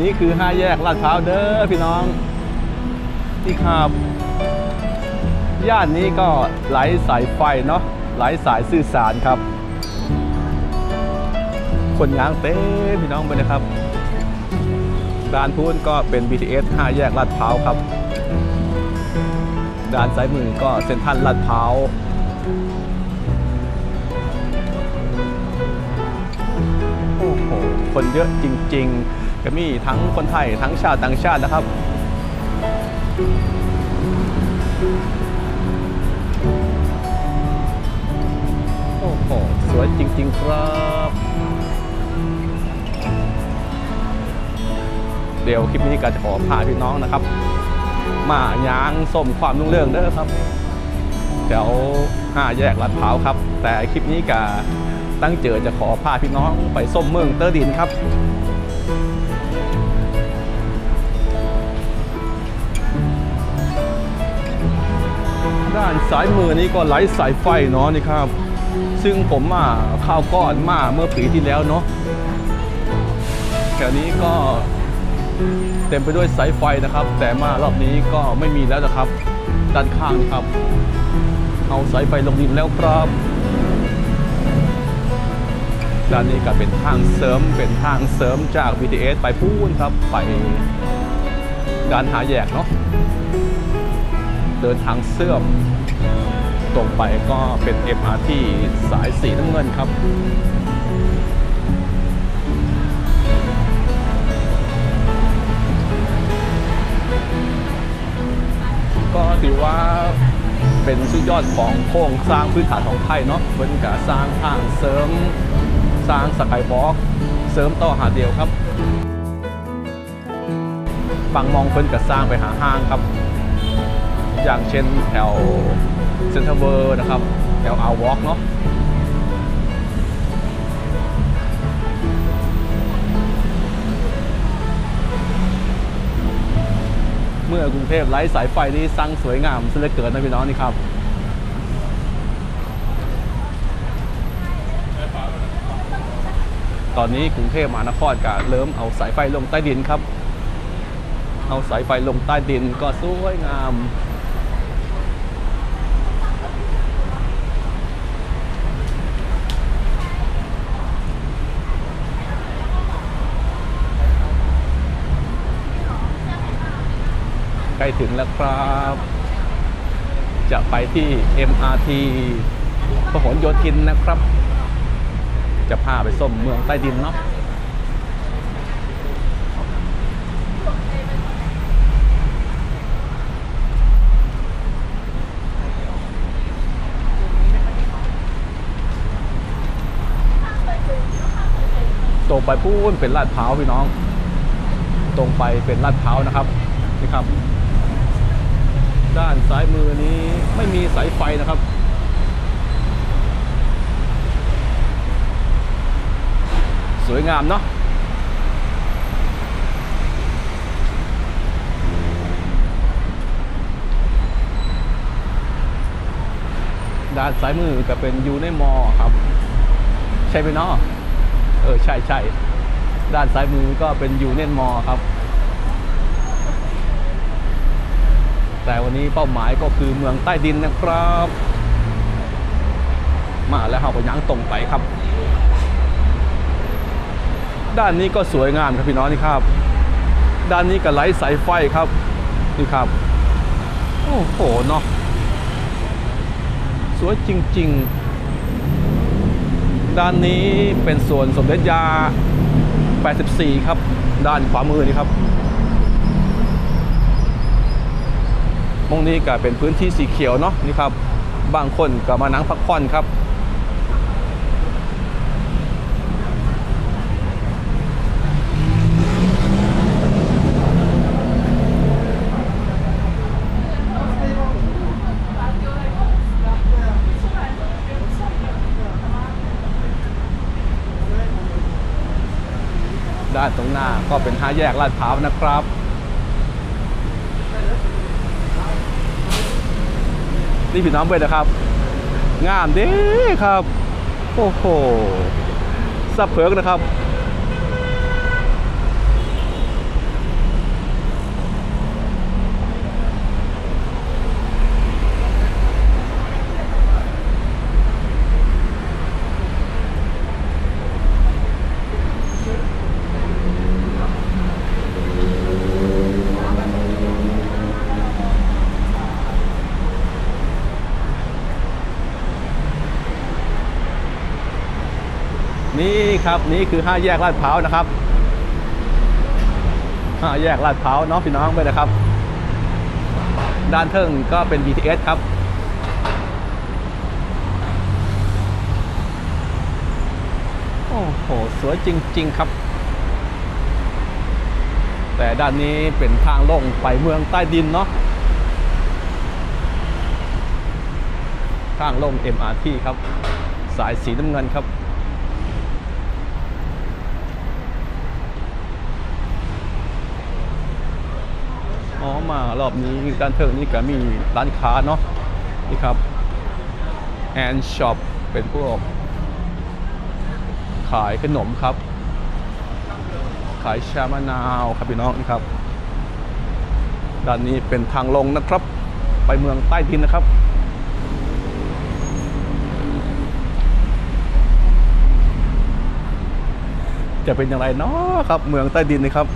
นี่คือห้าแยกลาดพร้าวเด้อพี่น้องนี่ครับย่านนี้ก็ไหลสายไฟเนาะไหลสายสื่อสารครับ คนยางเต้นพี่น้องไปนะครับด้านพูนก็เป็น BTS 5 แยกลาดพร้าวครับ ด้านซ้ายมือก็เซ็นทรัลลาดพร้าวโอ้โห คนเยอะจริง ๆ ก็มีทั้งคนไทยทั้งชาวต่างชาตินะครับโอ้โห สวยจริง ๆ ครับ เดี๋ยวคลิปนี้ก็จะขอพาพี่น้องนะครับ มาย้างส้มความรุ่งเรืองเด้อครับแถวห้าแยกลาดพร้าวครับ แต่คลิปนี้ก็ตั้งเจอจะขอพาพี่น้องไปส้มเมืองเตอร์ดินครับด้านซ้ายมือนี้ก็ไร้สายไฟเนาะนี่ครับ ซึ่งผมมาข้าวก้อนมาเมื่อปีที่แล้วเนาะแถวนี้ก็ เต็มไปด้วยสายไฟนะครับ แต่มารอบนี้ก็ไม่มีแล้วนะครับ ด้านข้างครับ เอาสายไฟลงดินแล้วครับด้านนี้ก็เป็นทางเสริมเป็นทางเสริมจาก BTS ไปพูนครับไปการหาแยกเนาะเดินทางเสื่อมตรงไปก็เป็น MRT สายสีน้ำเงินครับ ก็ถือว่าเป็นสุดยอดของโครงสร้างพื้นฐานของไทยเนาะเป็นการสร้างทางเสริมสร้างสกายบล็อกเสริมต่อหาเดียวครับฝั่งมองเพิ่นก็สร้างไปหาห้างครับ อย่างเช่นแถวเซ็นทรัลเวิร์นะครับ แถวอาวอล์กเนาะ เมื่อกรุงเทพไร้สายไฟนี้สร้างสวยงามซะเหลือเกินนะพี่น้องนี่ครับตอนนี้กรุงเทพมหานครก็เริ่มเอาสายไฟลงใต้ดินครับ เอาสายไฟลงใต้ดินก็สวยงาม ถึงแล้วครับ จะไปที่ MRT พหลโยธินนะครับ จะพาไปส้มเมืองใต้ดินเนาะตรงไปพูนเป็นลาดพร้าวพี่น้อง ตรงไปเป็นลาดพร้าวนะครับนี่ครับ ด้านซ้ายมือนี้ไม่มีสายไฟนะครับ สวยงามเนาะด้านซ้ายมือก็เป็นยูในมอครับ ใช่ไหมเนาะเออ ใช่ใช่ด้านซ้ายมือก็เป็นยูเนนมอครับ แต่วันนี้เป้าหมายก็คือเมืองใต้ดินนะครับ มาแล้วเราก็ยั้งตรงไปครับ ด้านนี้ก็สวยงามครับพี่น้องนี่ครับ ด้านนี้ก็ไร้สายไฟครับนี่ครับ โอ้โหเนาะสวยจริง ๆ ด้านนี้เป็นส่วนสมเด็จยา 84 ครับ ด้านขวามือนี่ครับ มองนี้ก็เป็นพื้นที่สีเขียวเนาะนี่ครับบางคนก็มานั่งพักผ่อนครับด้านตรงหน้าก็เป็นห้าแยกลาดพร้าวนะครับ นี่พี่น้องเว้ยนะครับ งามเด้ครับ โอ้โหซับเพิกนะครับ นี่ ครับ นี่คือห้าแยกลาดพร้าวนะครับห้าแยกลาดพร้าวน้องพี่น้องไปนะครับ ด้านเทิงก็เป็น BTS ครับโอ้โห สวยจริง ๆ ครับ แต่ด้านนี้เป็นทางลงไปเมืองใต้ดินเนาะทางลง MRT ครับ สายสีน้ำเงินครับ มารอบนี้ด้านเทิงนี่ก็มีร้านค้าเนาะนี่ครับแอนช็อปเป็นพวก ขายขนมครับ ขายชามะนาวครับพี่น้องนี่ครับ ด้านนี้เป็นทางลงนะครับ ไปเมืองใต้ดินนะครับจะเป็นอย่างไรเนาะครับ เมืองใต้ดินนะครับ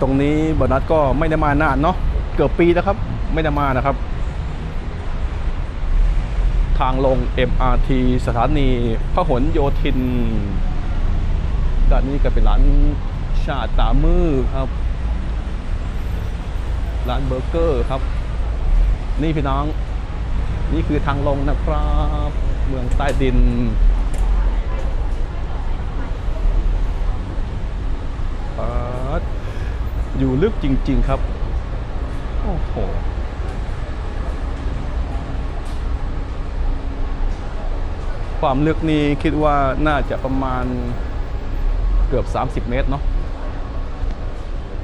ตรงนี้บอนัสก็ไม่ได้มานานเนาะเกือบปีแล้วครับ ไม่ได้มานะครับ ทางลง MRT สถานีพหลโยธินด้านนี้ก็เป็นร้านชาตามือครับร้านเบอร์เกอร์ครับ นี่พี่น้อง นี่คือทางลงนะครับ เมืองใต้ดิน ป๊าดอยู่ ลึกจริง ๆ ครับ โอ้โห ความลึกนี้คิดว่าน่าจะประมาณเกือบ 30 เมตรเนาะ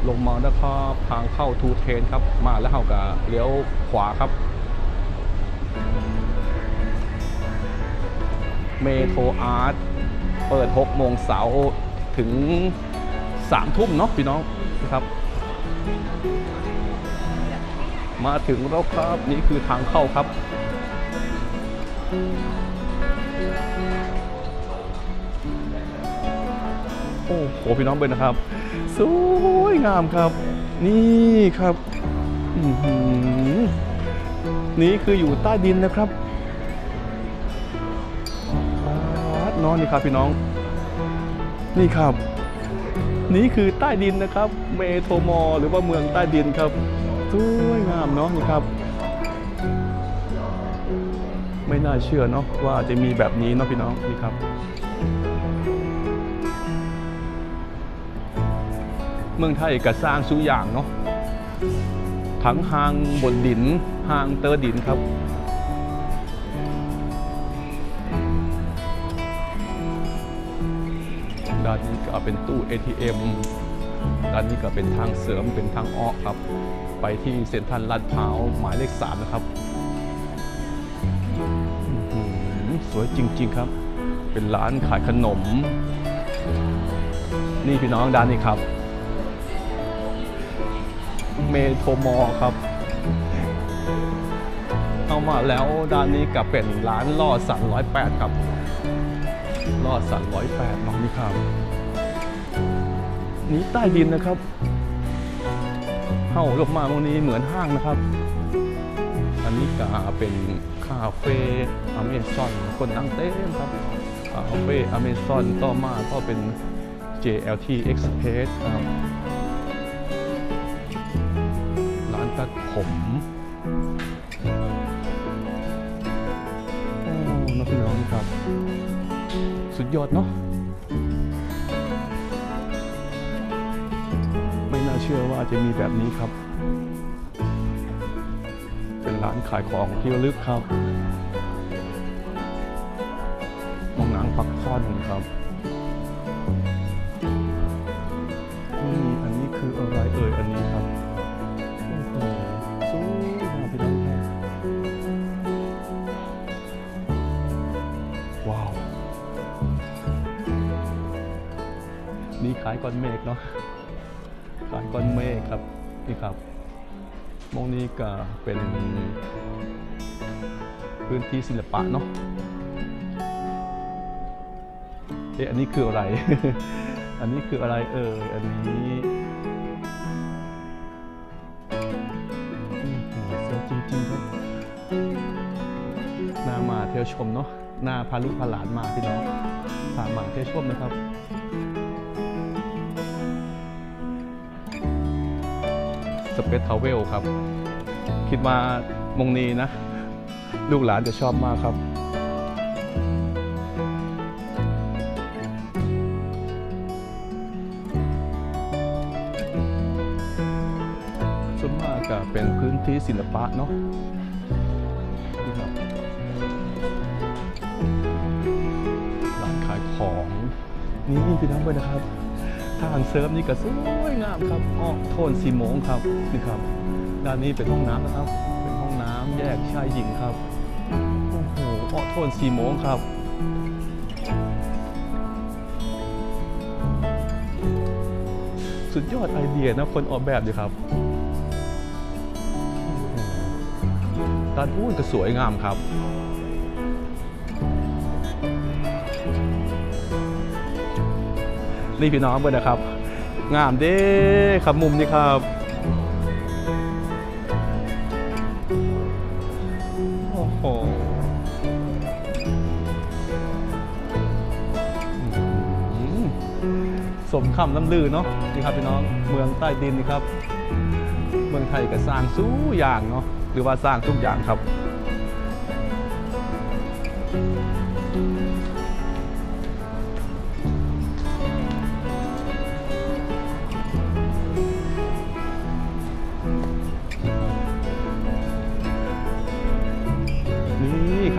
ลงมาแล้วก็ทางเข้าทูเทนครับ มาแล้วเขาก็เลี้ยวขวาครับ เมโทรอาร์ต เปิด 6 โมงเสาร์ถึง3ทุ่มเนาะพี่น้องนะครับ มาถึงแล้วครับนี่คือทางเข้าครับ โอ้โหพี่น้องเบนนะครับ สวยงามครับ นี่ครับนี่คืออยู่ใต้ดินนะครับนอนนี่ครับพี่น้อง นี่ครับ นี่คือใต้ดินนะครับ เมโทรมอ หรือว่าเมืองใต้ดินครับสวยงามเนาะนี่ครับ ไม่น่าเชื่อเนาะว่าจะมีแบบนี้เนาะพี่น้องนี่ครับ เมืองไทยก็สร้างสุอย่างเนาะทั้งหางบนดินหางเตอร์ดินครับ นี้ก็เป็นตู้ ATM ด้านนี้ก็เป็นทางเสริมเป็นทางออกครับ ไปที่เซ็นทรัลลาดพร้าวหมายเลข3นะครับสวยจริง ๆครับ เป็นร้านขายขนม นี่พี่น้องด้านนี้ครับ เมโทมอครับเอามาแล้วด้านนี้ก็เป็นร้านล่อสันร้อยแปดครับลอดสันร้อยแปดน้องนี่ครับ นี้ใต้ดินนะครับเข้าลงมาตรงนี้เหมือนห้างนะครับ อันนี้ก็เป็นคาเฟ่อเมซอนคนนั่งเต้นครับคาเฟ่อเมซอนต่อมาก็เป็น JLT Express ครับร้านตัดผมโอ้น้องพี่น้องครับ สุดยอดเนาะ เชื่อว่าจะมีแบบนี้ครับ เป็นร้านขายของที่ลึกครับมองหนังปักค่อนครับนี่อันนี้คืออะไรเอ่ยอันนี้ครับนี่ขายก่อนเมฆเนาะ ขายก้อนเมฆครับนี่ครับมองนี้ก็เป็นพื้นที่ศิลปะเนาะเอ๊ะอันนี้คืออะไร อันนี้คืออะไรเอออันนี้สวยจริงๆครับน่ามาเที่ยวชมเนาะน่าพาลูกพาหลานมาพี่น้องพามาเที่ยวชมนะครับ สเปซทาวเวลครับ คิดว่ามงนี้นะ ลูกหลานจะชอบมากครับส่วนมากก็เป็นพื้นที่ศิลปะเนาะร้านขายของ นี่พี่น้องไปนะครับ ทางเซิร์ฟนี่ก็สวยงามครับออกโทนสีโมงครับนี่ครับ ด้านนี้เป็นห้องน้ำนะครับ เป็นห้องน้ำแยกชายหญิงครับโอ้โหออกโทนสีโมงครับสุดยอดไอเดียนะคนออกแบบดีครับด้านนู้นก็สวยงามครับ นี่พี่น้องเบิร์นะครับ งามเด้ครับมุมนี้ครับ โอ้โหสมคำล้ำลือเนาะนี่ครับพี่น้องเมืองใต้ดินนี่ครับ เมืองไทยก็สร้างสู้อย่างเนาะหรือว่าสร้างทุกอย่างครับ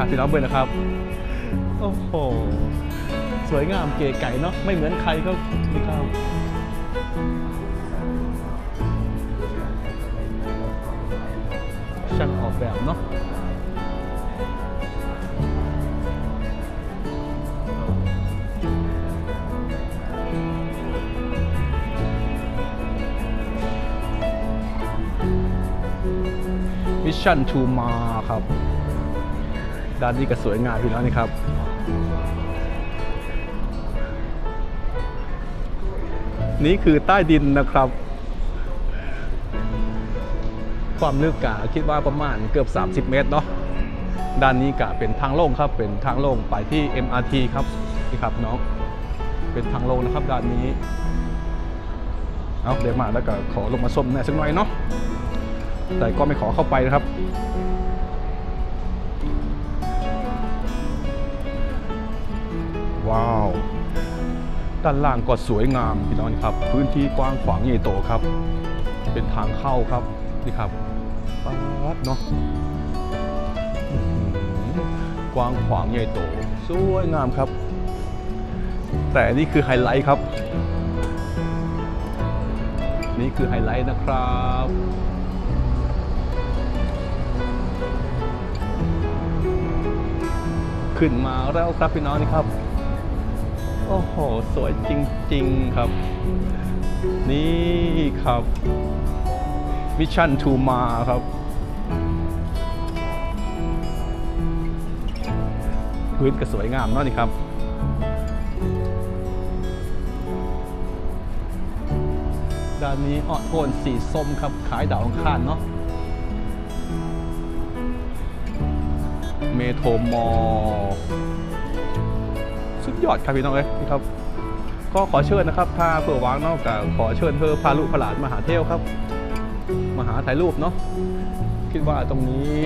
นี่ครับพี่น้องเบิร์นะครับ โอ้โห สวยงามเก๋ไก่เนาะ ไม่เหมือนใครก็นี่ครับช่างออกแบบเนาะมิชชั่นทูมาครับ ด้านนี้ก็สวยงามพี่น้องนี่ครับนี่คือใต้ดินนะครับ ความลึกกะคิดว่าประมาณเกือบ 30 เมตรเนาะด้านนี้กะเป็นทางโล่งครับ เป็นทางโล่งไปที่ MRT ครับนี่ครับน้องเป็นทางโล่งนะครับด้านนี้เอาเดี๋ยวมาแล้วก็ขอลงมาส้มหน่อยสักหน่อยเนาะแต่ก็ไม่ขอเข้าไปนะครับ ว้าว ด้านล่างก็สวยงามพี่น้องครับ พื้นที่กว้างขวางใหญ่โตครับ เป็นทางเข้าครับนี่ครับป๊าดเนาะกว้างขวางใหญ่โตสวยงามครับ แต่นี่คือไฮไลท์ครับ นี่คือไฮไลท์นะครับขึ้นมาแล้วครับพี่น้องนี่ครับ โอ้โห สวยจริง ๆ ครับ นี่ครับมิชชั่นทูมาครับ พื้นก็สวยงามเนาะนี่ครับด้านนี้ออโทนสีส้มครับ ขายดาวองคารเนาะเมโทรมอล ยอดครับพี่น้องเอ้ยนี่ครับ ก็ขอเชิญนะครับถ้าเผื่อวางนอกจากขอเชิญเพื่อพาลูกพาหลานมาหาเที่ยวครับ มาหาถ่ายรูปเนาะคิดว่าตรงนี้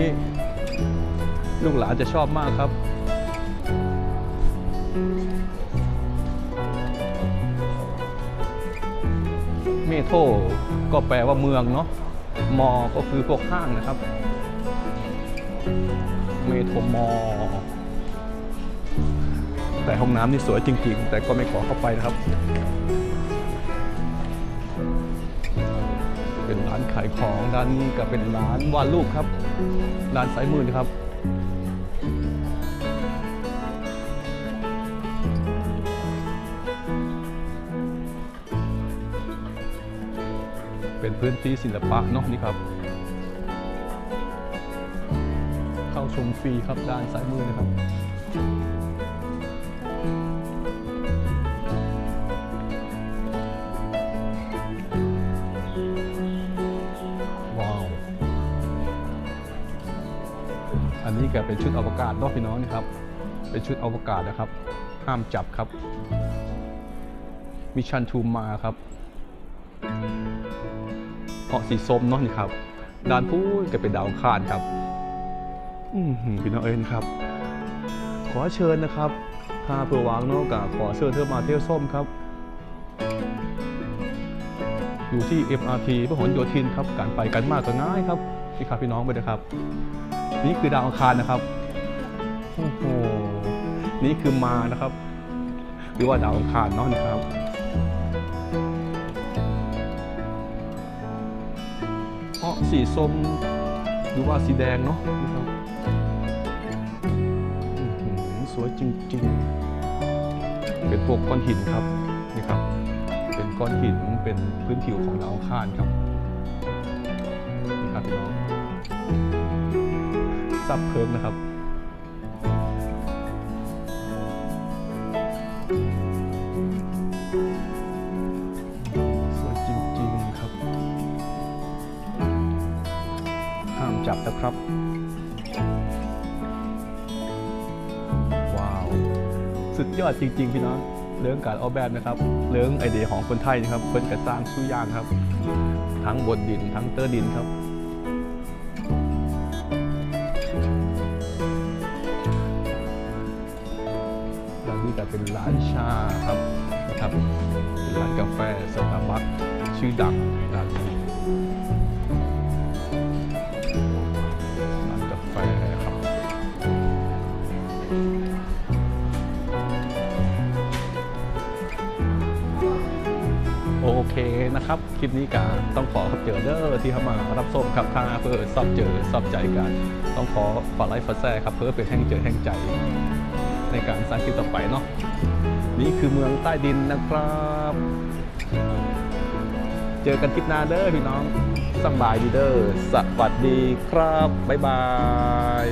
ลูกหลานจะชอบมากครับเมโทรก็แปลว่าเมืองเนาะ มอ ก็คือพวกห้างนะครับ เมโทรมอ แต่ห้องน้ำนี่สวยจริง ๆ แต่ก็ไม่ขอเข้าไปนะครับ เป็นร้านขายของด้านนี้ก็เป็นร้านวาดรูปครับ ร้านสายมือนะครับเป็นพื้นที่ศิลปะเนาะนี่ครับ เข้าชมฟรีครับด้านซ้ายมือนะครับ เป็นชุดอวกาศเนอกพี่น้องนี่ครับ เป็นชุดอวกาศนะครับ ห้ามจับครับ มิชชันทูมาครับเหาะสีส้มเนาะนี่ครับด้านพูดก็เป็นดาวคารครับ อืมพี่น้องเอ็นครับ ขอเชิญนะครับถ้าเผื่อวางนอกกาขอเชิญเธอมาเที่ยวส้มครับ อยู่ที่ MRT พหลโยธินครับ การไปกันมากก็ง่ายครับนี่ครับพี่น้องไปนะครับ นี่คือดาวอังคารนะครับโอ้โหนี่คือมานะครับ หรือว่าดาวอังคารเนาะนครับเพราะสีส้มหรือว่าสีแดงเนาะนะครับสวยจริงๆ เป็นพวกก้อนหินครับนี่ครับ เป็นก้อนหินเป็นพื้นผิวของดาวอังคารครับ ซับเคิร์มนะครับสวยจริงๆครับ ห้ามจับนะครับว้าวสุดยอดจริง ๆ พี่น้องเรื่องการออกแบบนะครับ เรื่องไอเดียของคนไทยนะครับเพิ่นกระสร้างสู้ยางครับ ทั้งบนดินทั้งเตอร์ดินครับานชาครับนะครับเป็นร้านกาแฟสตาร์บัคชื่อดังร้านนี้ร้านกาแฟครับโอเคนะครับ คลิปนี้ก็ต้องขอขอบเจอเด้อที่เข้ามารับชมครับถ้าเพื่อสอบเจอสอบใจกัน ต้องขอฝากไลค์ฝากแชร์ครับเพื่อเป็นแห่งเจอแห่งใจ ในการสร้างคลิปต่อไปเนาะ นี่คือเมืองใต้ดินนะครับ เจอกันคลิปหน้าเด้อพี่น้องสบายดีเด้อสวัสดีครับ บ๊ายบาย